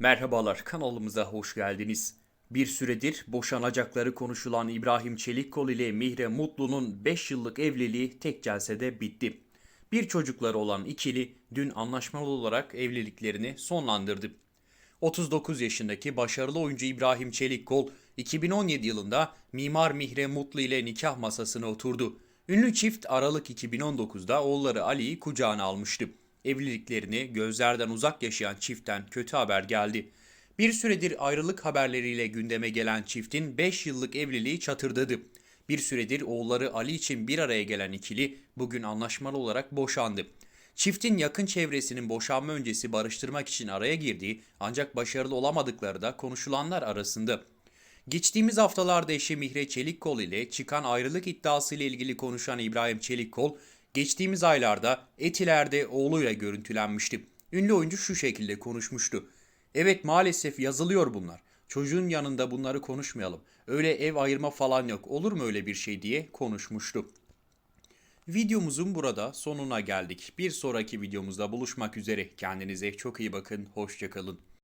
Merhabalar kanalımıza hoş geldiniz. Bir süredir boşanacakları konuşulan İbrahim Çelikkol ile Mihre Mutlu'nun 5 yıllık evliliği tek celsede bitti. Bir çocukları olan ikili dün anlaşmalı olarak evliliklerini sonlandırdı. 39 yaşındaki başarılı oyuncu İbrahim Çelikkol 2017 yılında Mimar Mihre Mutlu ile nikah masasına oturdu. Ünlü çift Aralık 2019'da oğulları Ali'yi kucağına almıştı. Evliliklerini gözlerden uzak yaşayan çiftten kötü haber geldi. Bir süredir ayrılık haberleriyle gündeme gelen çiftin 5 yıllık evliliği çatırdadı. Bir süredir oğulları Ali için bir araya gelen ikili bugün anlaşmalı olarak boşandı. Çiftin yakın çevresinin boşanma öncesi barıştırmak için araya girdiği ancak başarılı olamadıkları da konuşulanlar arasında. Geçtiğimiz haftalarda eşi Mihre Çelikkol ile çıkan ayrılık iddiası ile ilgili konuşan İbrahim Çelikkol, geçtiğimiz aylarda Etiler'de oğluyla görüntülenmişti. Ünlü oyuncu şu şekilde konuşmuştu. Evet maalesef yazılıyor bunlar. Çocuğun yanında bunları konuşmayalım. Öyle ev ayırma falan yok. Olur mu öyle bir şey diye konuşmuştu. Videomuzun burada sonuna geldik. Bir sonraki videomuzda buluşmak üzere. Kendinize çok iyi bakın. Hoşçakalın.